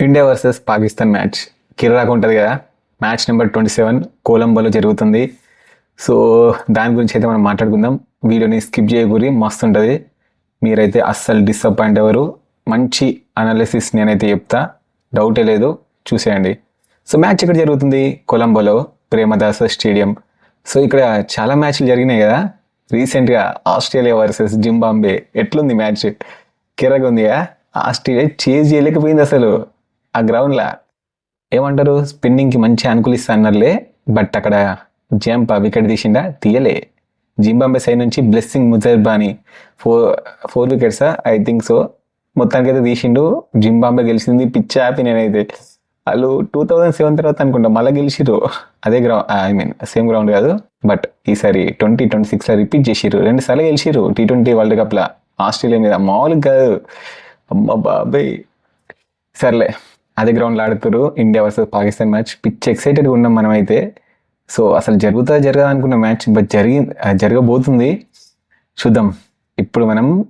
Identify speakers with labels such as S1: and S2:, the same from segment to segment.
S1: India versus Pakistan match. కిరాక్ ఉంటుంది కదా. మ్యాచ్ నెంబర్ ట్వంటీ సెవెన్ కొలంబోలో జరుగుతుంది. సో దాని గురించి అయితే మనం మాట్లాడుకుందాం. వీడియోని స్కిప్ చేయకూరి మస్తు ఉంటుంది. మీరైతే అస్సలు డిసప్పాయింట్ అవ్వరు. మంచి అనాలిసిస్ నేనైతే చెప్తా. డౌటే లేదు. చూసేయండి. సో మ్యాచ్ ఇక్కడ జరుగుతుంది? కొలంబోలో ప్రేమదాస స్టేడియం. సో ఇక్కడ చాలా మ్యాచ్లు జరిగినాయి కదా. రీసెంట్గా ఆస్ట్రేలియా వర్సెస్ జింబాంబే. ఎట్లుంది మ్యాచ్? కిరగ్ ఉందిగా ఆస్ట్రేలియా చేజ్ చేయలేకపోయింది అసలు. ఆ గ్రౌండ్లో ఏమంటారు? స్పిన్నింగ్కి మంచి అనుకూలిస్తా అన్నారులే బట్ అక్కడ జంప్ వికెట్ తీసిండా? తీయలే. జింబాంబే సైడ్ నుంచి బ్లెస్సింగ్ ముజర్బాని. ఫోర్ ఫోర్ వికెట్సా ఐ థింక్ సో. మొత్తానికి అయితే తీసిండు. జింబాంబే గెలిచింది. పిచ్ హ్యాపీ నేనైతే. వాళ్ళు టూ థౌజండ్ సెవెన్ తర్వాత అనుకుంటా మళ్ళీ గెలిచిరు అదే ground I mean same ground కాదు. బట్ ఈసారి ట్వంటీ ట్వంటీ సిక్స్లో రిపీట్ చేసిరు రెండు సార్లు గెలిచిరు టీ ట్వంటీ వరల్డ్ కప్లో. ఆస్ట్రేలియా మీద మామూలుగా కాదు. అమ్మ బాబాయ్. సర్లే. అదే గ్రౌండ్లో ఆడుతారు India versus Pakistan match pitch ఎక్సైటెడ్గా ఉన్నాం మనం అయితే సో అసలు జరుగుతా జరగదు అనుకున్న మ్యాచ్ బట్ జరిగి జరగబోతుంది. చూద్దాం. ఇప్పుడు మనం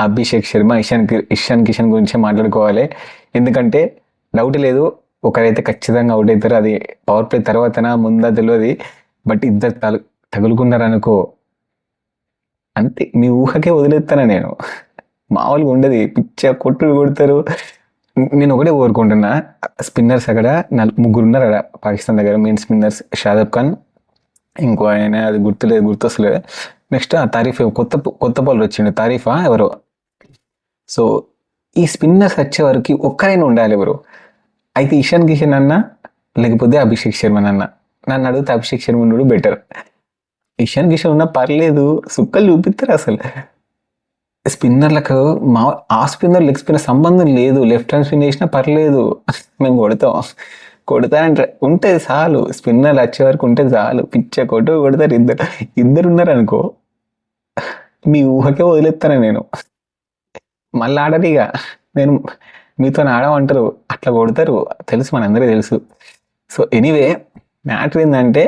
S1: అభిషేక్ శర్మ ఇషాన్ కి- ఇషాన్ కిషన్ గురించి మాట్లాడుకోవాలి. ఎందుకంటే డౌట్ లేదు. ఒకరైతే ఖచ్చితంగా అవుట్ అవుతారు. అది పవర్ ప్లే తర్వాతనా ముందా తెలియదు బట్ ఇద్దరు తలు తగులుకున్నారు అనుకో అంతే. మీ ఊహకే వదిలేస్తాను నేను. మామూలుగా ఉండదు. పిచ్చ కొట్టుడు కొడతారు. నేను ఒకటే కోరుకుంటున్నా. స్పిన్నర్స్ అక్కడ ముగ్గురు ఉన్నారు అక్కడ పాకిస్తాన్ దగ్గర. మెయిన్ స్పిన్నర్స్ షాదబ్ ఖాన్ ఇంకో ఆయన అది గుర్తులేదు గుర్తొస్తలేదు. నెక్స్ట్ ఆ తారీఫ్ కొత్త కొత్త బాల్ వచ్చిండు. తారీఫా ఎవరు? సో ఈ స్పిన్నర్స్ వచ్చే వరకు ఒక్కరైనా ఉండాలి ఎవరు? అయితే ఇషాన్ కిషన్ అన్న లేకపోతే అభిషేక్ శర్మ అన్న. నన్ను అడిగితే అభిషేక్ శర్మ ఉండడు బెటర్. ఇషాన్ కిషన్ ఉన్నా పర్లేదు సుక్కలు చూపిస్తారు అసలు. స్పిన్నర్లకు మా ఆ స్పిన్నర్ లెగ్ స్పిన్నర్ సంబంధం లేదు. లెఫ్ట్ హ్యాండ్ స్పిన్ చేసినా పర్లేదు. మేము కొడతాం. కొడతానంటే ఉంటే చాలు. స్పిన్నర్లు వచ్చే వరకు ఉంటే చాలు. పిచ్చ కొట్టు కొడతారు ఇద్దరు. ఇద్దరు ఉన్నారు అనుకో మీ ఊహకే వదిలేస్తాను నేను. మళ్ళీ ఆడరు ఇక. నేను మీతో ఆడమంటారు. అట్లా కొడతారు. తెలుసు మనందరికీ తెలుసు. సో ఎనీవే మ్యాటర్ ఏంటంటే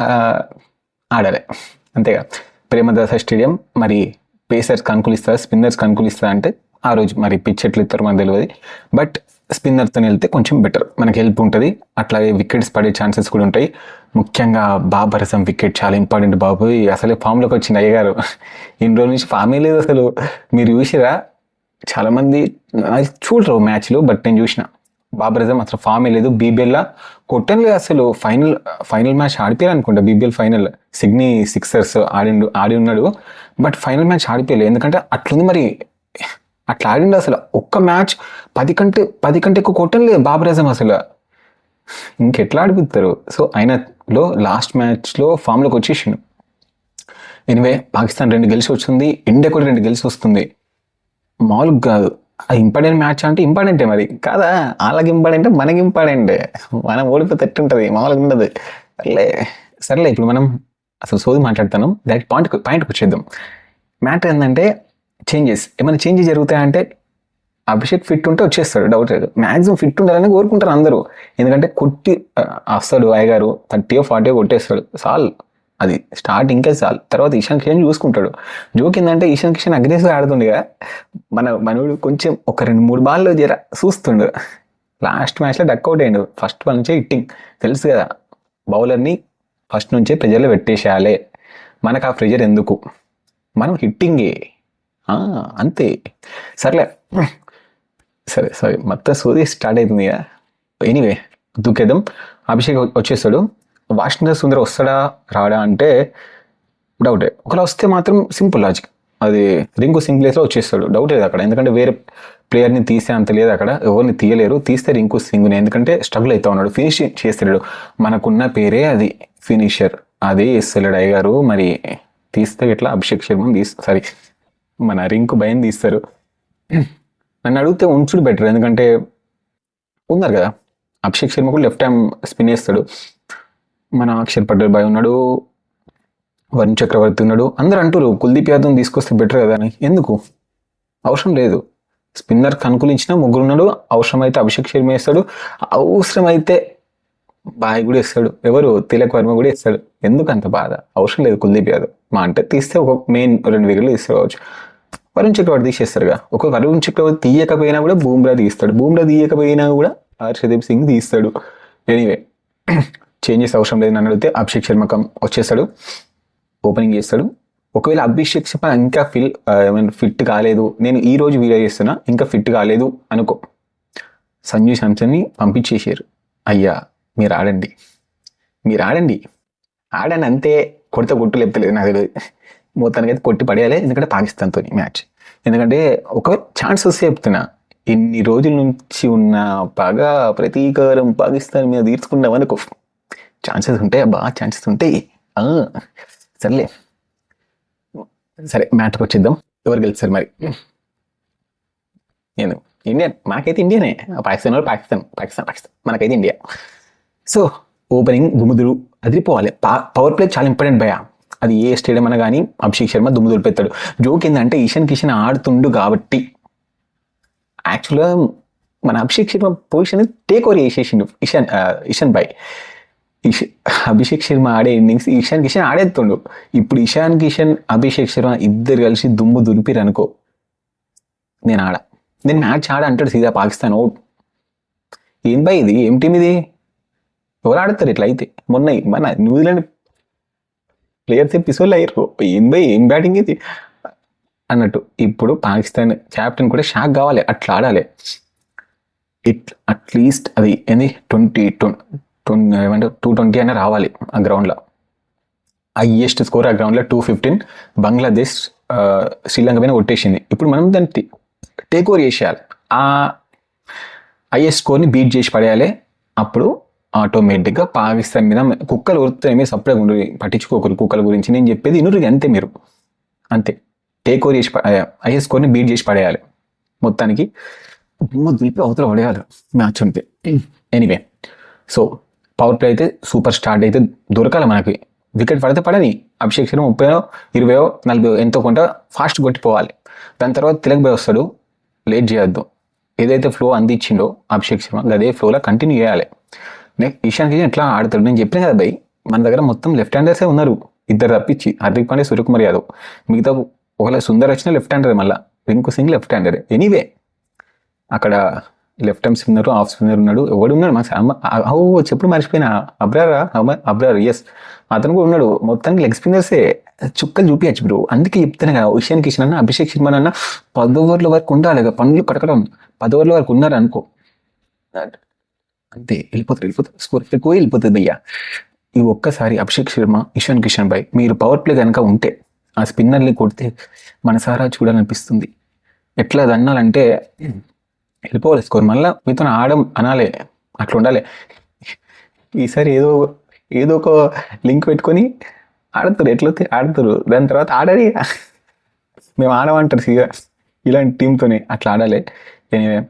S1: ఆడలే ఆడాలి. అంతేగా. ప్రేమదాస స్టేడియం. మరి పేసర్స్ అనుకూలిస్తా స్పిన్నర్స్ అనుకూలిస్తా అంటే ఆ రోజు మరి పిచ్ ఎట్లు ఇస్తారు మనకు తెలియదు బట్ స్పిన్నర్తో వెళ్తే కొంచెం బెటర్. మనకి హెల్ప్ ఉంటుంది. అట్లాగే వికెట్స్ పడే ఛాన్సెస్ కూడా ఉంటాయి. ముఖ్యంగా బాబర్ అసం వికెట్ చాలా ఇంపార్టెంట్ బాబు. అసలే ఫామ్లోకి వచ్చింది అయ్యగారు. ఇన్ని రోజుల నుంచి ఫామే లేదు అసలు. మీరు చూసిరా? చాలామంది చూడరు మ్యాచ్లు బట్ నేను చూసిన. బాబర్ అసలు ఫామే లేదు. బీబీఎల్లో కొట్టన్లే అసలు. ఫైనల్ ఫైనల్ మ్యాచ్ ఆడిపోయారు అనుకుంటా బీబీఎల్ ఫైనల్. సిగ్నీ సిక్సర్స్ ఆడిండు ఆడి ఉన్నాడు. బట్ ఫైనల్ మ్యాచ్ ఆడిపోయలేదు ఎందుకంటే అట్లుంది మరి. అట్లా ఆడిండు అసలు. ఒక్క మ్యాచ్ పది కంటే పది కంటే ఎక్కువ కొట్టని లేదు బాబర్ అజం అసలు. ఇంకెట్లా ఆడిపోతారు సో ఆయనలో లాస్ట్ మ్యాచ్లో ఫామ్లోకి వచ్చేసిండు. ఎనివే పాకిస్తాన్ రెండు గెలిచి వచ్చింది ఇండియా కూడా రెండు గెలిచి వస్తుంది మామూలుగా కాదు. ఇంపార్టెంట్ మ్యాచ్ అంటే ఇంపార్టెంటే మరి. కాదా? వాళ్ళకి ఇంపార్టెంట్ మనకి ఇంపార్టెంటే. మనం ఓడిపోతే ఎట్టుంటుంది మామూలుగా ఉండదు. సర్లే సర్లే ఇప్పుడు మనం అసలు సోది మాట్లాడతాను డైరెక్ట్ పాయింట్ పాయింట్కి వచ్చేద్దాం. మ్యాటర్ ఏంటంటే చేంజెస్ ఏమైనా చేంజెస్ జరుగుతాయంటే అభిషేక్ ఫిట్ ఉంటే వచ్చేస్తాడు డౌట్ లేదు. మ్యాక్సిమం ఫిట్ ఉండాలని కోరుకుంటారు అందరూ. ఎందుకంటే కొట్టి వస్తాడు అయ్యగారు థర్టీయో ఫార్టీయో కొట్టేస్తాడు. చాలు. అది స్టార్టింగ్కే చాలు. తర్వాత ఇషాన్ కిషన్ చూసుకుంటాడు. జోక్ ఏంటంటే ఇషాన్ కిషన్ అగ్రెసివ్గా ఆడుతుండగా మన మనోడు కొంచెం ఒక రెండు మూడు బాల్లో జర చూస్తుండు. లాస్ట్ మ్యాచ్లో డక్అవుట్ అయ్యిండు. ఫస్ట్ బాల్ నుంచే హిట్టింగ్ తెలుసు కదా బౌలర్ని ఫస్ట్ నుంచే ప్రెజర్లో పెట్టేసేయాలి. మనకు ఆ ప్రెజర్ ఎందుకు? మనం హిట్టింగే అంతే. సర్లే. సరే సరే. మొత్తం సోది స్టార్ట్ అవుతుంది కదా. ఎనీవే దుఃఖేదం అభిషేక్ వచ్చేస్తాడు. వాషింగ్టన్ సుందర వస్తాడా రాడా అంటే డౌటే ఒకవేళ వస్తే మాత్రం సింపుల్ లాజిక్. అది రింగు సింగ్ ప్లేస్లో వచ్చేస్తాడు. డౌట్ లేదు అక్కడ. ఎందుకంటే వేరే ప్లేయర్ని తీసే అంత లేదు అక్కడ. ఎవరిని తీయలేరు. తీస్తే రింకు సింగ్ని. ఎందుకంటే స్ట్రగుల్ అవుతా ఉన్నాడు. ఫినిష్ చేస్తాడు మనకున్న పేరే అది ఫినిషర్ అది ఇస్తలేడు అయ్యగారు. మరి తీస్తే ఇట్లా అభిషేక్ శర్మని తీస్ సారీ మన రింకు భయం తీస్తారు. నన్ను అడిగితే ఉంచుడు బెటర్ ఎందుకంటే ఉన్నారు కదా. అభిషేక్ శర్మ కూడా లెఫ్ట్ హ్యాండ్ స్పిన్ వేస్తాడు మన అక్షర్ పటేల్ బాయ్ ఉన్నాడు వరుణ్ చక్రవర్తి ఉన్నాడు అందరు అంటారు కుల్దీప్ యాదవ్ని తీసుకొస్తే బెటర్ కదా అని. ఎందుకు? అవసరం లేదు. స్పిన్నర్ అనుకూలించిన ముగ్గురు ఉన్నాడు అవసరమైతే అభిషేక్ శర్మ వేస్తాడు అవసరమైతే బాయ్ కూడా ఇస్తాడు ఎవరు? తిలక్ వర్మ కూడా ఇస్తాడు ఎందుకు అంత బాధ? అవసరం లేదు కుల్దీప్ యాదవ్. మా అంటే తీస్తే ఒక మెయిన్ రెండు వికెట్లు తీసుకోవచ్చు. వరుణ్ చక్రవర్తి తీసేస్తారుగా. ఒక వరుణ్ చక్రవర్తి తీయకపోయినా కూడా బూమ్రా తీస్తాడు. బూమ్రా తీయకపోయినా కూడా హర్షదీప్ సింగ్ తీస్తాడు. ఎనీవే చేంజెస్ అవసరం లేదు అని అడిగితే అభిషేక్ శర్మ వచ్చేస్తాడు. ఓపెనింగ్ చేస్తాడు. ఒకవేళ అభిషేక్ శర్మ ఇంకా ఫిల్ ఫిట్ కాలేదు. నేను ఈ రోజు వీడియో చేస్తున్నా ఇంకా ఫిట్ కాలేదు అనుకో. సంజు శాంసన్ని పంపించేసారు అయ్యా మీరు ఆడండి. మీరు ఆడండి. ఆడని అంతే కొడితే కొట్టు లేపుతలేదు నాకు తెలియదు. మొత్తానికైతే కొట్టి పడేయాలి ఎందుకంటే పాకిస్తాన్తో మ్యాచ్. ఎందుకంటే ఒక ఛాన్స్ వస్తే చెప్తున్నా. ఇన్ని రోజుల నుంచి ఉన్న పగ ప్రతీకారం పాకిస్తాన్ మీద తీర్చుకున్నాం అనుకో. ఛాన్సెస్ ఉంటాయి బాగా ఛాన్సెస్ ఉంటాయి. ఆ, సర్లే. సరే మ్యాటర్కి వచ్చేద్దాం. ఎవరు గెలుస్తారు మరి? నేను. ఇండియా. మాకైతే ఇండియానే. పాకిస్తాన్ వాళ్ళు పాకిస్తాన్. పాకిస్తాన్ పాకిస్తాన్. మనకైతే ఇండియా. సో ఓపెనింగ్ దుమ్ముదురు అదిరిపోవాలి. పవర్ ప్లే చాలా ఇంపార్టెంట్ భయ అది ఏ స్టేడియం అన్నా కానీ అభిషేక్ శర్మ దుమ్ము పెడతాడు. జోక్ ఏంటంటే ఈశాన్ కిషన్ ఆడుతుండు కాబట్టి. యాక్చువల్గా మన Abhishek Sharma position take over చేసేసిండు. Ishan Ishan బాయ్. అభిషేక్ శర్మ ఆడే ఇన్నింగ్స్ ఇషాన్ కిషన్ ఆడేస్తుండు ఇప్పుడు ఇషాన్ కిషన్ అభిషేక్ శర్మ ఇద్దరు కలిసి దుమ్ము దులిపిరు అనుకో. నేను ఆడ. నేను మ్యాచ్ ఆడ అంటాడు సీదా పాకిస్తాన్ ఓట్ ఏం బై ఇది? ఏం టీం ఇది? ఎవరు ఆడతారు ఇట్లా అయితే? మొన్న మన న్యూజిలాండ్ ప్లేయర్స్ పిసోళ్ళు అయ్యారు. ఏం బై ఏం బ్యాటింగ్ ఇది? అన్నట్టు. ఇప్పుడు పాకిస్తాన్ క్యాప్టెన్ కూడా షాక్ కావాలి. అట్లా ఆడాలి. ఇట్ అట్లీస్ట్ అది ఏంది ట్వంటీ ట్వంటీ ఏమంటే టూ ట్వంటీ అయినా రావాలి ఆ గ్రౌండ్లో. హైయెస్ట్ స్కోర్ ఆ గ్రౌండ్లో టూ ఫిఫ్టీన్. బంగ్లాదేశ్ శ్రీలంక పైన కొట్టేసింది. ఇప్పుడు మనం దాన్ని టేక్ ఓవర్ చేసేయాలి. ఆ హైయెస్ట్ స్కోర్ని బీట్ చేసి పడేయాలి. అప్పుడు ఆటోమేటిక్గా పాకిస్తాన్ మీద కుక్కలు ఉరుతాయి మీద సపరేట్గా ఉండదు పట్టించుకోకరు కుక్కల గురించి. నేను చెప్పేది ఇనురు అంతే మీరు. అంతే. టేక్ ఓవర్ చేసి హైయెస్ట్ స్కోర్ని బీట్ చేసి పడేయాలి. మొత్తానికి దులిపి అవతల పడేయాలి మ్యాచ్ ఉంటే ఎనీవే సో పవర్ ప్లే అయితే సూపర్ స్టార్ట్ అయితే దొరకాలి మనకి. వికెట్ పడితే పడని అభిషేక్ శర్మ ముప్పైయో ఇరవయో నలభై ఎంతో కొంత ఫాస్ట్ కొట్టిపోవాలి. దాని తర్వాత తిలక్ బాయ్ వస్తాడు. లేట్ చేయొద్దు. ఏదైతే ఫ్లో అందించిండో అభిషేక్ శర్మ అదే ఫ్లోలో కంటిన్యూ చేయాలి. నెక్స్ట్ ఈశాన్ కిషన్ ఎట్లా ఆడతాడు? నేను చెప్పిన కదా భయ్ మన దగ్గర మొత్తం లెఫ్ట్ హ్యాండర్సే ఉన్నారు. ఇద్దరు తప్పించి హార్దిక్ పాండే సూర్యకుమార్ యాదవ్. మిగతా ఒకవేళ సుందర్ వచ్చిన లెఫ్ట్ హ్యాండర్ మళ్ళీ. Rinku Singh left hander. Anyway. అక్కడ left hand spinner off spinner ఉన్నాడు. ఎవడు ఉన్నాడు? మాకు ఓ చెప్పుడు మర్చిపోయినా. అబ్రారా? అబ్రార్ ఎస్ అతను కూడా ఉన్నాడు. మొత్తానికి లెగ్ స్పిన్నర్సే చుక్కలు చూపించచ్చు బ్రో. అందుకే చెప్తాను కదా ఇషాన్ కిషన్ అన్న అభిషేక్ శర్మ అన్న పది ఓవర్ల వరకు ఉండాలి పనులు కడకడం పది ఓవర్ల వరకు ఉన్నారు అనుకో. అంతే వెళ్ళిపోతారు వెళ్ళిపోతారు. స్కోర్ ఎక్కువ వెళ్ళిపోతుంది భయ్యా ఈ ఒక్కసారి అభిషేక్ శర్మ ఇషాన్ కిషన్ భాయ్ మీరు పవర్ ప్లే కనుక ఉంటే ఆ స్పిన్నర్ని కొడితే మనసారా చూడాలనిపిస్తుంది. ఎట్లా అది అన్నాలంటే వెళ్ళిపోవాలి. స్కోర్ మళ్ళీ మీతో ఆడం అనాలే అట్లా ఉండాలి. ఈసారి ఏదో ఏదో ఒక లింక్ పెట్టుకొని ఆడతారు ఎట్లా ఆడతారు. దాని తర్వాత ఆడాలి. మేము ఆడమంటారు సీరియస్ ఇలాంటి టీంతోనే అట్లా ఆడాలి. ఎనీవే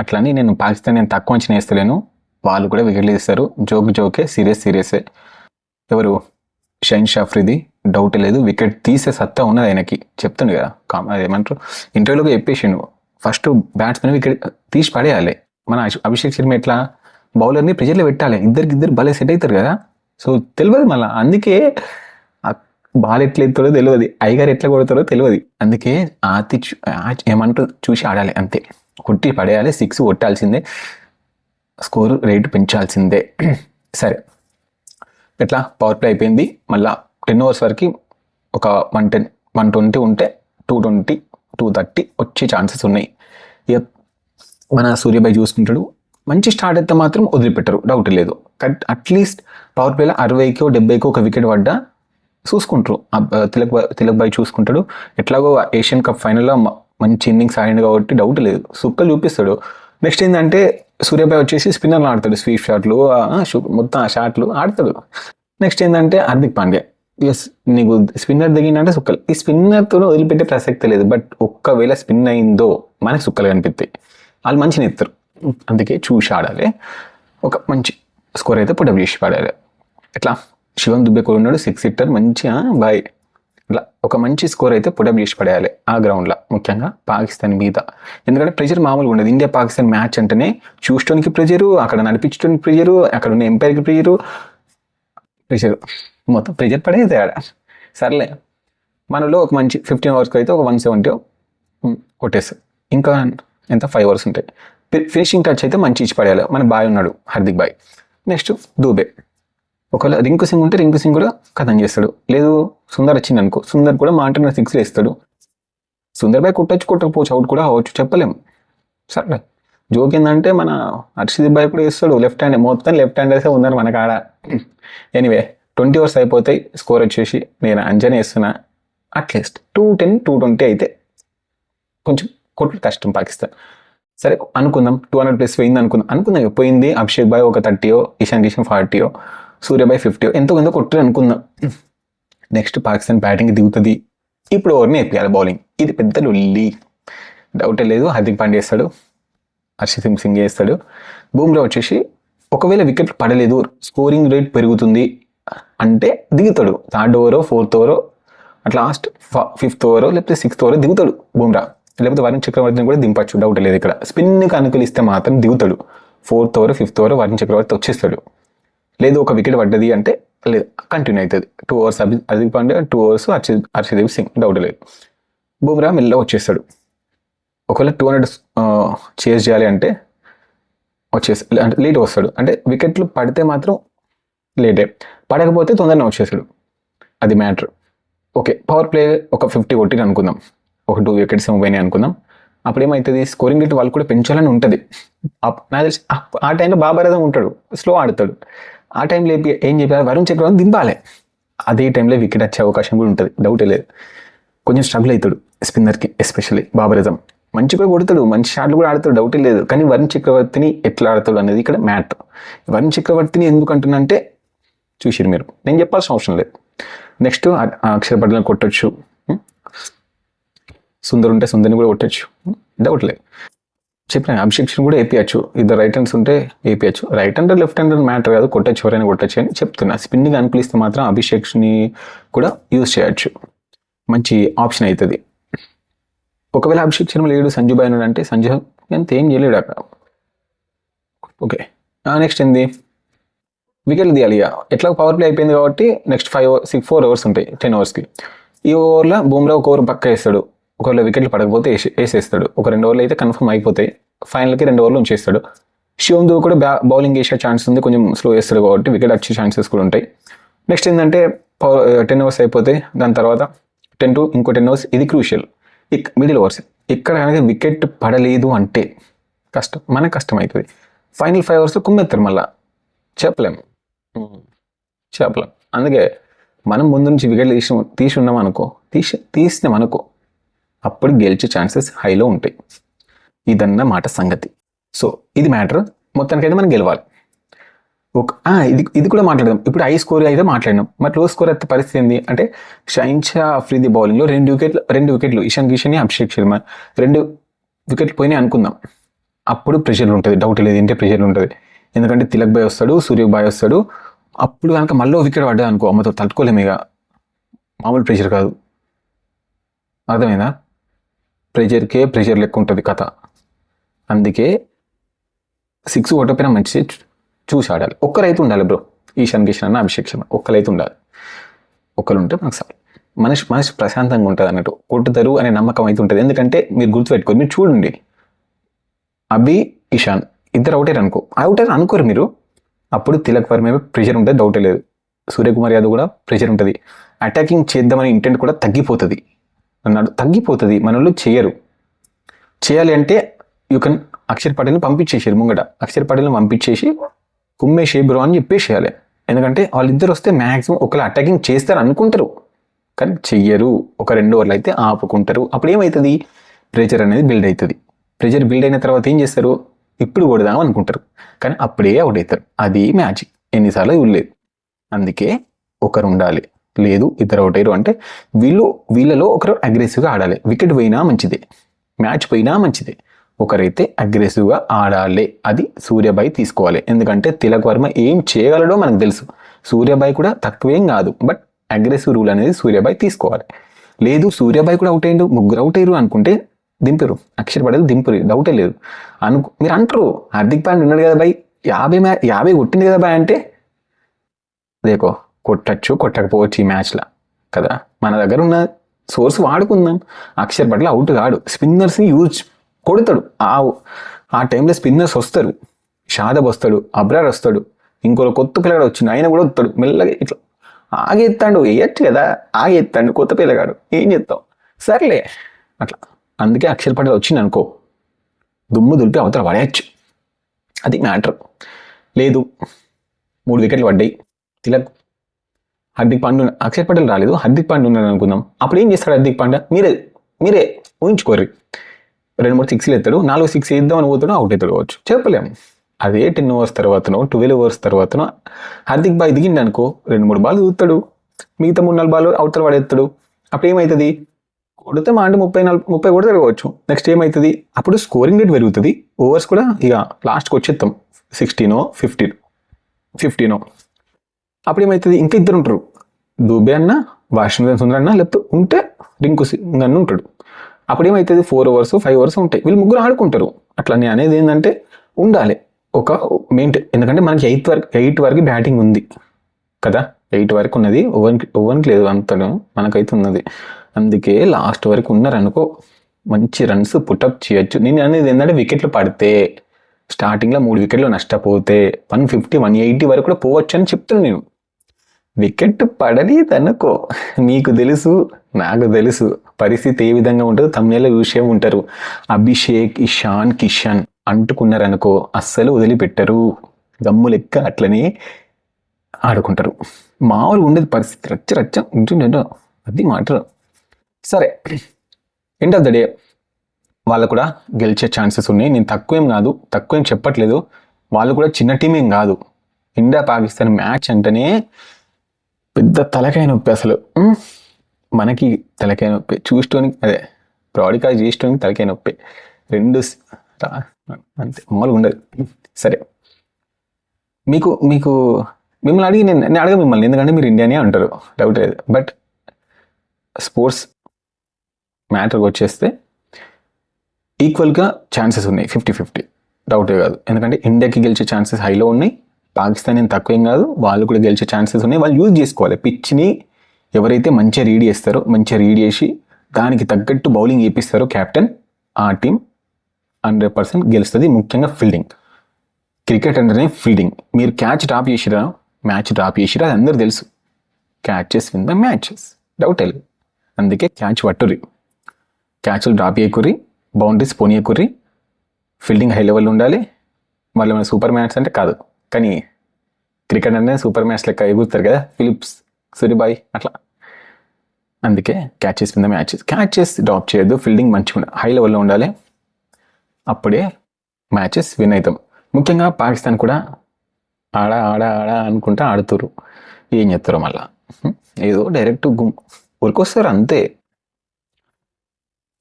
S1: అట్లని నేను పాకిస్తాన్ నేను తక్కువ అంచనా వేస్తలేను వాళ్ళు కూడా వికెట్లు తీస్తారు. జోక్ జోకే సీరియస్ సీరియసే. ఎవరు? షైన్ షాఫ్రీది. డౌట్ లేదు. వికెట్ తీసే సత్తా ఉన్నది ఆయనకి. చెప్తుండు కదా కామ్ అదేమంటారు? ఇంటర్వ్యూలో చెప్పేసిండు. ఫస్ట్ బ్యాట్స్మెన్ ఇక్కడ తీసి పడేయాలి. మన అశ్- అభిషేక్ శర్మ ఎట్లా? బౌలర్ని ప్రెజర్లో పెట్టాలి. ఇద్దరికి ఇద్దరు భలే సెట్ అవుతారు కదా. సో తెలియదు మళ్ళీ. అందుకే బాల్ ఎట్లా ఎత్తాడో తెలియదు ఐగారు ఎట్లా కొడతారో తెలియదు అందుకే ఆతి ఏమంటూ ఏమంటారు చూసి ఆడాలి అంతే. కొట్టి పడేయాలి. సిక్స్ కొట్టాల్సిందే. Score rate పెంచాల్సిందే. సరే. ఎట్లా? పవర్ ప్లే అయిపోయింది. మళ్ళా టెన్ అవర్స్ వరకు ఒక వన్ టెన్ వన్ ట్వంటీ ఉంటే టూ ట్వంటీ టూ థర్టీ వచ్చే ఛాన్సెస్ ఉన్నాయి. ఇక మన సూర్యబాయ్ చూసుకుంటాడు. మంచి స్టార్ట్ అయితే మాత్రం వదిలిపెట్టరు. డౌట్ లేదు. కట్ అట్లీస్ట్ పవర్ ప్లేలో అరవైకో డెబ్బైకో ఒక వికెట్ పడ్డా చూసుకుంటారు. తిలక్ తిలక్ బాయ్ చూసుకుంటాడు. ఎట్లాగో ఏషియన్ కప్ ఫైనల్లో మంచి ఇన్నింగ్స్ ఆడింది కాబట్టి డౌట్ లేదు. సుక్కలు చూపిస్తాడు. నెక్స్ట్ ఏంటంటే సూర్యబాయ్ వచ్చేసి స్పిన్నర్లు ఆడతాడు. స్వీప్ షాట్లు మొత్తం ఆ షాట్లు ఆడతాడు. నెక్స్ట్ ఏంటంటే హార్దిక్ పాండ్యా. ఎస్ నీకు స్పిన్నర్ దిగిందంటే సుక్కలు. ఈ స్పిన్నర్తో వదిలిపెట్టే ప్రసక్తి లేదు బట్ ఒక్కవేళ స్పిన్ అయిందో మనకి సుక్కలు కనిపిస్తాయి. వాళ్ళు మంచిగా ఎత్తారు అందుకే చూసి ఆడాలి. ఒక మంచి స్కోర్ అయితే పుట్టప్ చేసి పడాలి ఎట్లా? శివం దుబ్బే కూడా ఉన్నాడు సిక్స్ సిట్టర్ మంచిగా బాయ్ ఇట్లా ఒక మంచి స్కోర్ అయితే పుటప్ చేసి పడేయాలి ఆ గ్రౌండ్లో ముఖ్యంగా పాకిస్తాన్ మీద. ఎందుకంటే ప్రెజర్ మామూలుగా ఉండదు. ఇండియా పాకిస్తాన్ మ్యాచ్ అంటేనే చూడటానికి ప్రెజరు అక్కడ నడిపించడానికి ప్రెజరు అక్కడ ఉన్న ఎంపైర్కి ప్రెజరు ప్రెషర్ మొత్తం ప్రెజర్ పడేది ఆడ సర్లే మనలో ఒక మంచి ఫిఫ్టీన్ అవర్స్కి అయితే ఒక వన్ సెవెంటీ కొట్టేస్తారు ఇంకా ఎంత? ఫైవ్ అవర్స్ ఉంటాయి. ఫినిషింగ్ టచ్ అయితే మంచి ఇచ్చి పడేయాలి. మన బాయ్ ఉన్నాడు హార్దిక్ బాయ్. నెక్స్ట్ దూబే ఒకవేళ రింకు సింగ్ ఉంటే రింకు సింగ్ కూడా కథం చేస్తాడు. లేదు సుందర్ వచ్చింది అనుకో. సుందర్ కూడా మా అంటే సిక్స్ వేస్తాడు సుందర్ బాయ్ కొట్టచ్చు కొట్టకపోవచ్చు. అవుట్ కూడా అవ్వచ్చు చెప్పలేం. సరే జోక్ ఏంటంటే మన హర్షదీప్ బాయ్ కూడా వేస్తాడు లెఫ్ట్ హ్యాండ్ మొత్తం లెఫ్ట్ హ్యాండ్ వేస్తే ఉన్నారు మన కాడ. ఎనీవే ట్వంటీ ఓవర్స్ అయిపోతాయి స్కోర్ వచ్చేసి నేను అంజనే వేస్తున్నా at least two ten two twenty అయితే కొంచెం కొట్టు కష్టం పాకిస్తాన్. సరే అనుకుందాం టూ హండ్రెడ్ ప్లస్ పోయింది అనుకుందాం. అనుకుందాం ఇక పోయింది అభిషేక్ బాయ్ ఒక థర్టీయో ఇషాన్ కిషన్ ఫార్టీయో సూర్యబాయ్ ఫిఫ్టీయో ఎంతో కొంత కొట్టు అనుకుందాం. నెక్స్ట్ పాకిస్తాన్ బ్యాటింగ్ దిగుతుంది. ఇప్పుడు ఓవర్ని వేపియాలి బౌలింగ్ ఇది పెద్ద లొల్లి. డౌటే లేదు హార్దిక్ పాండే వేస్తాడు హర్షిత్ సింగ్ వేస్తాడు. బూమ్రా వచ్చేసి ఒకవేళ వికెట్ పడలేదు స్కోరింగ్ రేట్ పెరుగుతుంది. అంటే దిగుతాడు. థర్డ్ ఓవరో ఫోర్త్ ఓవరో అట్ లాస్ట్ ఫిఫ్త్ ఓవరో లేకపోతే సిక్స్త్ ఓవరో దిగుతాడు బూమ్రా. లేకపోతే వరుణ్ చక్రవర్తిని కూడా దింపచ్చు డౌట్ లేదు ఇక్కడ. స్పిన్కి అనుకూలిస్తే మాత్రం దిగుతాడు. Fourth over fifth over Varun Chakravarthy వచ్చేస్తాడు. లేదు ఒక వికెట్ పడ్డది అంటే లేదు కంటిన్యూ అవుతుంది. టూ అవర్స్ అభి Hardik Pande two overs Harshdeep Harshdeep Singh doubt లేదు. బూమ్రా మెల్లగా వచ్చేస్తాడు. ఒకవేళ టూ హండ్రెడ్ చేజ్ చేయాలి అంటే వచ్చేసి అంటే లేట్ వస్తాడు. అంటే వికెట్లు పడితే మాత్రం లేటే. పడకపోతే తొందరగా వచ్చేసాడు అది మ్యాటర్. ఓకే పవర్ ప్లే ఒక ఫిఫ్టీ కొట్టిన అనుకుందాం. ఒక టూ వికెట్స్ పోయినాయి అనుకుందాం. అప్పుడు ఏమవుతుంది స్కోరింగ్ రేట్ వాళ్ళు కూడా పెంచాలని ఉంటుంది. అప్- నాకు తెలిసి అప్- ఆ టైంలో బాబారథం ఉంటాడు. స్లో ఆడతాడు. ఆ టైంలో ఏం చెప్పారు? వరుణ్ చక్రవర్తి దింపాలి. అదే టైంలో వికెట్ వచ్చే అవకాశం కూడా ఉంటుంది. డౌటే లేదు. కొంచెం స్ట్రగుల్ అవుతాడు స్పిన్నర్కి ఎస్పెషల్లీ బాబరథం మంచి కూడా కొడతాడు. మంచి షాట్లు కూడా ఆడతాడు. డౌటే లేదు. కానీ వరుణ్ చక్రవర్తిని ఎట్లా ఆడతాడు అనేది ఇక్కడ మ్యాటర్ వరుణ్ చక్రవర్తిని ఎందుకు అంటున్నంటే చూసిరు మీరు. నేను చెప్పాల్సిన అవసరం లేదు. నెక్స్ట్ అక్షర కొట్టచ్చు. సుందరు సుందర్ ఉంటే సుందరిని కూడా కొట్టచ్చు. డౌట్ లేదు. చెప్పిన అబ్జెక్షన్ కూడా వేపియచ్చు. ఇద్దరు రైట్ హ్యాండ్స్ ఉంటే వేపియచ్చు. Right hand left hand matter కాదు. కొట్టచ్చు ఎవరైనా కొట్టచ్చు అని చెప్తున్నా. స్పిన్నింగ్ అనిపిస్తే మాత్రం అభిషేక్ని కూడా యూజ్ చేయొచ్చు. మంచి ఆప్షన్ అవుతుంది ఒకవేళ అభిషేక్ శర్మ లేడు సంజు బాయ్ అంటే సంజు అంత ఏం చేయలేడు అక్కడ. ఓకే నెక్స్ట్ ఏంది? వికెట్లు తీయాలి ఇక ఎట్లా పవర్ ప్లే అయిపోయింది కాబట్టి next five six four overs ఉంటాయి టెన్ అవర్స్కి ఈ ఓవర్లో బూమ్రా ఒక ఓవర్ పక్క వేస్తాడు. ఒకవేళ వికెట్లు పడకపోతే వేసి వేసేస్తాడు. ఒక రెండు ఓవర్లు అయితే కన్ఫర్మ్ అయిపోతాయి. ఫైనల్కి రెండు ఓవర్లు ఉంచేస్తాడు. శివం దూ కూడా బ్యా బౌలింగ్ వేసే ఛాన్స్ ఉంది. కొంచెం స్లో వేస్తాడు కాబట్టి వికెట్ వచ్చే ఛాన్సెస్ కూడా ఉంటాయి. నెక్స్ట్ ఏంటంటే టెన్ అవర్స్ అయిపోతే దాని తర్వాత టెన్ టు ఇంకో టెన్ అవర్స్ ఇది క్రూషియల్ ఇక్ మిడిల్ ఓవర్స్ ఇక్కడ కనుక వికెట్ పడలేదు అంటే కష్టం మనకు కష్టం అవుతుంది. ఫైనల్ ఫైవ్ అవర్స్ కుమ్మెత్తారు మళ్ళీ. చెప్పలేం. చెప్పలేం. అందుకే మనం ముందు నుంచి వికెట్ తీసి తీసి ఉన్నాం అనుకో తీసి తీసినాం అనుకో అప్పుడు గెలిచే ఛాన్సెస్ హైలో ఉంటాయి. ఇదన్న మాట సంగతి. సో ఇది మ్యాటర్. మొత్తానికైతే మనం గెలవాలి. ఒక ఇది ఇది కూడా మాట్లాడదాం. ఇప్పుడు హై స్కోర్ అయితే మాట్లాడినాం. మరి లో స్కోర్ అయితే పరిస్థితి ఏంది? అంటే షైన్షా అఫ్రీది బౌలింగ్లో రెండు వికెట్లు రెండు వికెట్లు. ఇషాన్ కిషన్ అభిషేక్ శర్మ. రెండు వికెట్లు పోయినాయి అనుకుందాం. అప్పుడు ప్రెషర్ ఉంటుంది. డౌట్ లేదు. ఏంటంటే ప్రెషర్ ఉంటుంది? ఎందుకంటే తిలక్ బాయ్ వస్తాడు సూర్య బాయ్ వస్తాడు. అప్పుడు కనుక మళ్ళీ వికెట్ పడ్డా అనుకో అమ్మతో తట్టుకోలేము ఇక. మామూలు ప్రెషర్ కాదు. అర్థమైందా? ప్రెషర్కే ప్రెషర్ లెక్క ఉంటుంది కథ. అందుకే సిక్స్ కొట్టకపోయినా మంచిది చూసి ఆడాలి. ఒక్కరైతే ఉండాలి బ్రో. ఈశాన్ కిషన్ అన్న అభిషేక్ శర్మ ఒక్కరైతే ఉండాలి. ఒక్కరు ఉంటే మనకు సార్ మనిషి మనిషి ప్రశాంతంగా ఉంటుంది అన్నట్టు. కొట్టుతారు అనే నమ్మకం అయితే ఉంటుంది. ఎందుకంటే మీరు గుర్తుపెట్టుకోరు మీరు చూడండి. అభి ఇషాన్ ఇద్దరు అవుతారు అనుకో. అవుతారు అనుకోరు మీరు. అప్పుడు తిలక్ వర్మ మీద ప్రెషర్ ఉంటుంది డౌటే లేదు. సూర్యకుమార్ యాదవ్ కూడా ప్రెషర్ ఉంటుంది. అటాకింగ్ చేద్దామనే ఇంటెంట్ కూడా తగ్గిపోతుంది. అన్నాడు. తగ్గిపోతుంది. మన వాళ్ళు చేయరు. చేయాలి అంటే యూ కెన్ అక్షర్ పటేల్ని పంపించేసారు ముంగట. అక్షర్ పటేల్ని పంపించేసి కుమ్మేసే బ్రో అని చెప్పేసేయాలి. ఎందుకంటే వాళ్ళిద్దరు వస్తే మ్యాక్సిమం ఒకరు అటాకింగ్ చేస్తారు అనుకుంటారు. కానీ చెయ్యరు. ఒక రెండు ఓవర్లు అయితే ఆపుకుంటారు. అప్పుడు ఏమవుతుంది ప్రెజర్ అనేది బిల్డ్ అవుతుంది ప్రెషర్ బిల్డ్ అయిన తర్వాత ఏం చేస్తారు? ఇప్పుడు కొడదాం అనుకుంటారు. కానీ అప్పుడే అవుట్ అవుతారు. అది మ్యాజిక్. ఎన్నిసార్లు ఇవ్వలేదు అందుకే ఒకరు ఉండాలి. లేదు ఇద్దరు అవుట్ అయ్యారు అంటే వీళ్ళు వీళ్ళలో ఒకరు అగ్రెసివ్గా ఆడాలి. వికెట్ పోయినా మంచిదే. మ్యాచ్ పోయినా మంచిదే. ఒకరైతే అగ్రెసివ్గా ఆడాలి. అది సూర్యబాయి తీసుకోవాలి. ఎందుకంటే తిలక్ వర్మ ఏం చేయగలడో మనకు తెలుసు. సూర్యబాయి కూడా తక్కువేం కాదు. బట్ అగ్రెసివ్ రూల్ అనేది సూర్యబాయి తీసుకోవాలి. లేదు సూర్యబాయి కూడా అవుట్ అయ్యిండు. ముగ్గురు అవుట్ అయ్యారు అనుకుంటే దింపరు అక్షర్ పడేది దింపరు. డౌటే లేదు. అనుకు మీరు అంటారు హార్దిక్ పాండ్య ఉన్నాడు కదా బాయ్. యాభై మ్యా యాభై కొట్టింది కదా బాయ్ అంటే? దేకో కొట్టచ్చు కొట్టకపోవచ్చు ఈ మ్యాచ్లో. కదా? మన దగ్గర ఉన్న సోర్స్ వాడుకుందాం. అక్షర్ పట్ల అవుట్ కాడు. స్పిన్నర్స్ని యూజ్ కొడతాడు. ఆ ఆ టైంలో స్పిన్నర్స్ వస్తారు. షాదబ్ వస్తాడు అబ్రార్ వస్తాడు. ఇంకో కొత్త పిల్లగాడు వచ్చిండు. ఆయన కూడా వస్తాడు. మెల్లగా ఇట్లా ఆగెత్తాడు. వేయచ్చు కదా ఆగెత్తాడు కొత్త పిల్లగాడు. ఏం చేస్తావు? సర్లే. అట్లా. అందుకే అక్షర్ పటేల్ వచ్చింది అనుకో దుమ్ము దులిపి అవతల పడేయచ్చు. అది మ్యాటర్. లేదు మూడు వికెట్లు పడ్డాయి. తిలక్ హార్దిక్ పాండ్యా అక్షర్ పటేల్ రాలేదు హార్దిక్ పాండ్యా ఉన్నాడు అనుకుందాం. అప్పుడు ఏం చేస్తాడు హార్దిక్ పాండ్యా? మీరే మీరే ఊహించుకోర్రి. రెండు మూడు సిక్స్లు ఎత్తాడు నాలుగు సిక్స్ వేద్దామని పోతాడు అవుట్ అవుతాడు కావచ్చు. చెప్పలేము అదే టెన్ ఓవర్స్ తర్వాతనో ట్వెల్వ్ అవర్స్ తర్వాతనో హార్దిక్ బాయ్ దిగిండి అనుకో రెండు మూడు బాల్ చూస్తాడు మిగతా మూడు నాలుగు బాల్ అవతల పడేస్తాడు. అప్పుడు ఏమవుతుంది కొడితే మా అంటే ముప్పై నలభై ముప్పై కూడా తిరగవచ్చు. నెక్స్ట్ ఏమవుతుంది అప్పుడు స్కోరింగ్ రేట్ పెరుగుతుంది. ఓవర్స్ కూడా ఇక లాస్ట్కి వచ్చేస్తాం సిక్స్టీనో ఫిఫ్టీన్ ఫిఫ్టీనో అప్పుడు ఏమవుతుంది ఇంకా ఇద్దరు ఉంటారు. దూబే అన్న వాషింగ్టన్ సుందర్ అన్న లేకపోతే ఉంటే రింకు అన్న ఉంటాడు. అప్పుడు ఏమవుతుంది ఫోర్ అవర్స్ ఫైవ్ అవర్స్ ఉంటాయి. వీళ్ళు ముగ్గురు ఆడుకుంటారు. అట్లా నేను అనేది ఏంటంటే ఉండాలి. ఒక మెయింటైన్ ఎందుకంటే మనకి ఎయిత్ వరకు ఎయిట్ వరకు బ్యాటింగ్ ఉంది. కదా? ఎయిట్ వరకు ఉన్నది. ఓవెన్కి ఓవెన్కి లేదు అంతను మనకైతే ఉన్నది. అందుకే లాస్ట్ వరకు ఉన్నారనుకో మంచి రన్స్ పుటప్ చేయొచ్చు. నేను అనేది ఏంటంటే వికెట్లు పడితే స్టార్టింగ్లో మూడు వికెట్లు నష్టపోతే వన్ ఫిఫ్టీ వన్ ఎయిటీ వరకు కూడా పోవచ్చు అని చెప్తున్నాను నేను. వికెట్ పడలేదనుకో మీకు తెలుసు నాకు తెలుసు పరిస్థితి ఏ విధంగా ఉంటుందో తమిళలో చూసే ఉంటారు. అభిషేక్ ఇషాన్ కిషన్ అంటుకున్నారనుకో అస్సలు వదిలిపెట్టరు. గమ్ము లెక్క అట్లనే ఆడుకుంటారు. మామూలుగా ఉండేది పరిస్థితి. రచ్చ రచ్చ. ఉంటుండే అది మాట సరే ఎండ్ ఆఫ్ ద డే వాళ్ళు కూడా గెలిచే ఛాన్సెస్ ఉన్నాయి. నేను తక్కువేం కాదు తక్కువేం చెప్పట్లేదు. వాళ్ళు కూడా చిన్న టీం ఏం కాదు. ఇండియా పాకిస్తాన్ మ్యాచ్ అంటేనే పెద్ద తలకాయ నొప్పి అసలు. మనకి తలకాయ నొప్పి. చూసుకోనికి అదే ప్రాడికాయ చేసుకోనికి తలకాయ నొప్పి. రెండు అంతే మామూలుగా ఉండదు. సరే. మీకు మీకు మిమ్మల్ని అడిగి నేను నేను అడగ మిమ్మల్ని. ఎందుకంటే మీరు ఇండియానే అంటారు. డౌట్ లేదు. బట్ స్పోర్ట్స్ మ్యాటర్కి వచ్చేస్తే ఈక్వల్గా ఛాన్సెస్ ఉన్నాయి ఫిఫ్టీ ఫిఫ్టీ. డౌటే కాదు. ఎందుకంటే ఇండియాకి గెలిచే ఛాన్సెస్ హైలో ఉన్నాయి పాకిస్తాన్ ఏం తక్కువేం కాదు వాళ్ళు కూడా గెలిచే ఛాన్సెస్ ఉన్నాయి. వాళ్ళు యూజ్ చేసుకోవాలి. పిచ్ని ఎవరైతే మంచిగా రీడ్ చేస్తారో మంచిగా రీడ్ చేసి దానికి తగ్గట్టు బౌలింగ్ వేపిస్తారో కెప్టెన్ ఆ టీం హండ్రెడ్ పర్సెంట్ గెలుస్తుంది. ముఖ్యంగా ఫీల్డింగ్. క్రికెట్ అంటేనే ఫీల్డింగ్. మీరు క్యాచ్ డ్రాప్ చేసిరా మ్యాచ్ డ్రాప్ చేసిరా అది అందరూ తెలుసు. Catches win the matches. Doubt లేదు. అందుకే క్యాచ్ పట్టుర్రి. క్యాచ్లు డ్రాప్ చేయకుర్రి బౌండరీస్ పోనీయకుర్రి ఫీల్డింగ్ హై లెవెల్ ఉండాలి. మళ్ళీ మన సూపర్ మ్యాచ్ అంటే కాదు. కానీ క్రికెట్ అంటే సూపర్ మ్యాచ్ లెక్క ఎగురుతారు కదా ఫిలిప్స్ సూరిబాయ్ అట్లా. అందుకే catches win matches. Catches drop చేయొద్దు ఫీల్డింగ్ మంచిగా ఉండాలి హై లెవెల్లో ఉండాలి. అప్పుడే మ్యాచెస్ విన్ అవుతాం. ముఖ్యంగా పాకిస్తాన్ కూడా ఆడ ఆడ ఆడ అనుకుంటా ఆడుతురు ఏం చెప్తారు మళ్ళా? ఏదో డైరెక్ట్ గుమ్ ఊరికొస్తారు అంతే.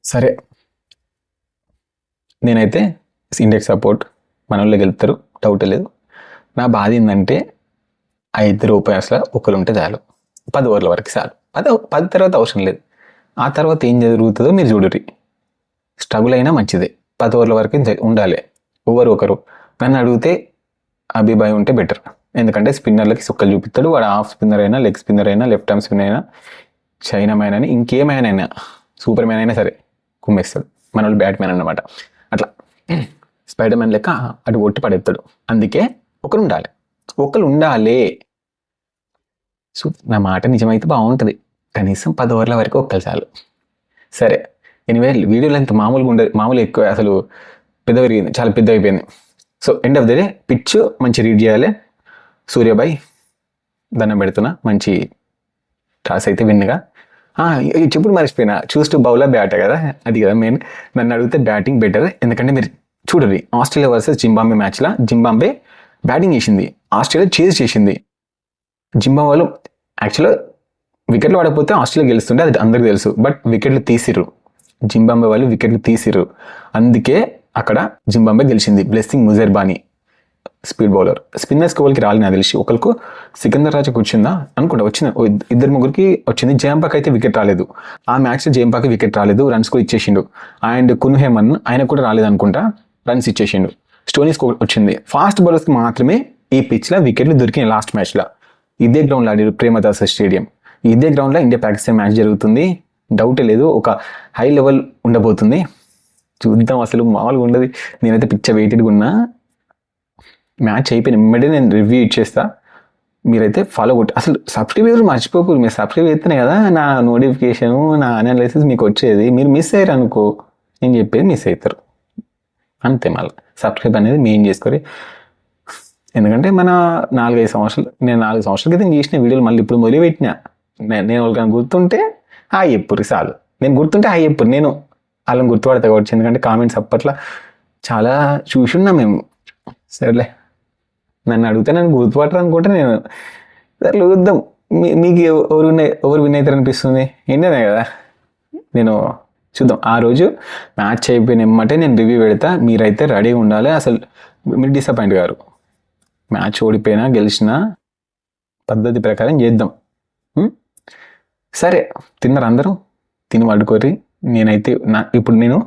S1: సరే. నేనైతే ఇండెక్స్ సపోర్ట్ మన వాళ్ళు గెలుస్తారు డౌట్ లేదు. నా బాధ ఏంటంటే ఐదు రూపాయల ఒకరు ఉంటే చాలు. పది ఓవర్ల వరకు చాలు. పది పది తర్వాత అవసరం లేదు. ఆ తర్వాత ఏం జరుగుతుందో మీరు చూడరి స్ట్రగుల్ అయినా మంచిదే. పది ఓవర్ల వరకు ఉండాలి. ఓవర్ ఒకరు. నన్ను అడిగితే అభిబాయ్ ఉంటే బెటర్ ఎందుకంటే స్పిన్నర్లకి సుక్కలు చూపిస్తాడు. వాడు హాఫ్ స్పిన్నర్ అయినా లెగ్ స్పిన్నర్ అయినా లెఫ్ట్ ఆర్మ్ స్పిన్నర్ అయినా చైనా మ్యాన్ అని ఇంకేమైనా అయినా సూపర్ మ్యాన్ అయినా సరే. కుమ్మేస్తాడు మన వాళ్ళు బ్యాట్మ్యాన్ అన్నమాట. అట్లా స్పైడర్ మ్యాన్ లెక్క అటు ఒట్టి పడేస్తాడు అందుకే ఒకరు ఉండాలి ఒకరు ఉండాలి సో నా మాట నిజమైతే బాగుంటుంది కనీసం పది ఓవర్ల వరకు ఒక్కరు చాలు. సరే ఎనివే వీడియోలు ఎంత మామూలుగా ఉండదు. మామూలు ఎక్కువ అసలు పెద్ద పెరిగింది చాలా పెద్ద అయిపోయింది so end of the day pitch మంచి రీడ్ చేయాలి. సూర్యబాయ్ దండం పెడుతున్నా. మంచి టాస్ అయితే విన్గా చెప్పుడు మర్చిపోయినా. చూస్ టు బౌలర్ బ్యాటే కదా? అది కదా మెయిన్ నన్ను అడిగితే బ్యాటింగ్ బెటర్ ఎందుకంటే మీరు చూడండి ఆస్ట్రేలియా వర్సెస్ జింబాంబే మ్యాచ్లో జింబాంబే బ్యాటింగ్ చేసింది. ఆస్ట్రేలియా చేజ్ చేసింది. జింబాబే వాళ్ళు యాక్చువల్గా వికెట్లు పడకపోతే ఆస్ట్రేలియా గెలుస్తుంటే అది అందరికీ తెలుసు. బట్ వికెట్లు తీసిర్రు. జింబాంబే వాళ్ళు వికెట్లు తీసిర్రు. అందుకే అక్కడ జింబాంబే గెలిచింది. Blessing Muzarabani speed bowler. స్పిన్నర్స్కి వాళ్ళకి రాలి నాకు తెలిసి. ఒకరికి సికందర్ రాజాకి వచ్చిందా అనుకుంటా వచ్చింది. ఇద్దరు ముగ్గురికి వచ్చింది. జయంపాక్ అయితే వికెట్ రాలేదు. ఆ మ్యాచ్లో జయంపాక్ వికెట్ రాలేదు. రన్స్ కూడా ఇచ్చేసిండు. అండ్ కున్హేమన్ ఆయన కూడా రాలేదు అనుకుంటా రన్స్ ఇచ్చేసిండు. స్టోనీస్ వచ్చింది. ఫాస్ట్ బౌలర్స్కి మాత్రమే ఈ పిచ్లో వికెట్లు దొరికినాయి లాస్ట్ మ్యాచ్లో ఇదే గ్రౌండ్లో ఆడారు ప్రేమదాస స్టేడియం. ఇదే గ్రౌండ్లో ఇండియా పాకిస్తాన్ మ్యాచ్ జరుగుతుంది. డౌటే లేదు. ఒక హై లెవెల్ ఉండబోతుంది. చూద్దాం అసలు మామూలుగా ఉండదు. నేనైతే పిచ్చ వెయిటెడ్గా ఉన్నా. మ్యాచ్ అయిపోయిన వెంబడే నేను రివ్యూ ఇచ్చేస్తా. మీరైతే ఫాలో కొట్టి అసలు సబ్స్క్రైబ్ మర్చిపోకూరు మీరు సబ్స్క్రైబ్ అయితేనే కదా నా నోటిఫికేషన్ నా అనాలిసిస్ మీకు వచ్చేది. మీరు మిస్ అయ్యారు అనుకో నేను చెప్పేది మిస్ అవుతారు అంతే మళ్ళీ. సబ్స్క్రైబ్ అనేది మెయిన్ చేసుకోరు. ఎందుకంటే మన నాలుగైదు సంవత్సరాలు నేను నాలుగు సంవత్సరాల క్రితం చేసిన వీడియోలు మళ్ళీ ఇప్పుడు మొదలుపెట్టిన. నేను నేను వాళ్ళకి గుర్తుంటే హాయ్ ఎప్పుడు చాలు నేను గుర్తుంటే హాయ్ ఎప్పుడు నేను వాళ్ళని గుర్తుపడతా కావచ్చు. ఎందుకంటే కామెంట్స్ అప్పట్లో చాలా చూసున్నా మేము. సరేలే. నన్ను అడిగితే నన్ను గుర్తుపట్టరు అనుకుంటే నేను సరే చూద్దాం మీ మీకు ఎవరు విన్ ఎవరు విన్ అవుతారు అనిపిస్తుంది ఏంటనే కదా. నేను చూద్దాం. ఆ రోజు మ్యాచ్ అయిపోయిన ఎమ్మటే నేను రివ్యూ పెడతా. మీరైతే రెడీగా ఉండాలి. అసలు మీరు డిసప్పాయింట్ గారు. మ్యాచ్ ఓడిపోయినా గెలిచినా పద్ధతి ప్రకారం చేద్దాం. సరే. తిన్నారు అందరూ? తిని పడుకోరి నేనైతే నా ఇప్పుడు నేను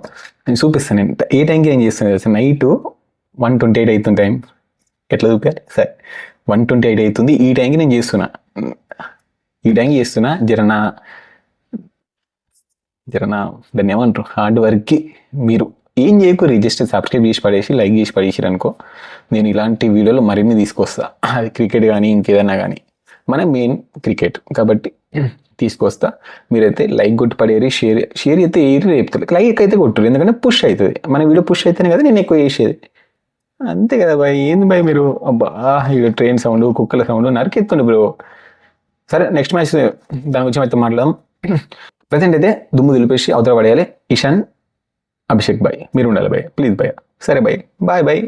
S1: నేను చూపిస్తాను. నేను ఏ టైంకి ఏం చేస్తాను తెలుసా? నైట్ వన్ ట్వంటీ ఎయిట్ అవుతుంది టైం. ఎట్లా చూపారు సరే. వన్ ట్వంటీ ఎయిట్ అవుతుంది. ఈ టైంకి నేను చేస్తున్నా. ఈ టైంకి చేస్తున్నా. జర నా జర నా దాన్ని ఏమంటారు? హార్డ్ వర్క్కి మీరు ఏం చేయకూరి జస్ట్ సబ్స్క్రైబ్ చేసి పడేసి లైక్ చేసి పడేసి అనుకో. నేను ఇలాంటి వీడియోలు మరిన్ని తీసుకొస్తా. అది క్రికెట్ కానీ ఇంకేదైనా కానీ మన మెయిన్ క్రికెట్. కాబట్టి తీసుకొస్తా. మీరైతే లైక్ కొట్టి పడేరి షేర్ షేర్ అయితే ఏరి రేపుతుంది లైక్ అయితే కొట్టురు ఎందుకంటే పుష్ అవుతుంది. మన వీడియో పుష్ అయితేనే కదా నేను ఎక్కువ చేసేది. అంతే కదా భయ్ ఏంది భయ్ మీరు? అబ్బా ఇక్కడ ట్రైన్ సౌండ్ కుక్కల సౌండ్ నరికెత్తుండే బ్రో. సరే నెక్స్ట్ మ్యాచ్ దాని గురించి అయితే మాట్లాడదాం. ప్రజెంట్ అయితే దుమ్ము దులిపేసి అవతల పడేయాలి. ఇషాన్ అభిషేక్ బాయ్. మీరు ఉండాలి బాయ్. ప్లీజ్ బాయ్. సరే బాయ్. బాయ్ బాయ్.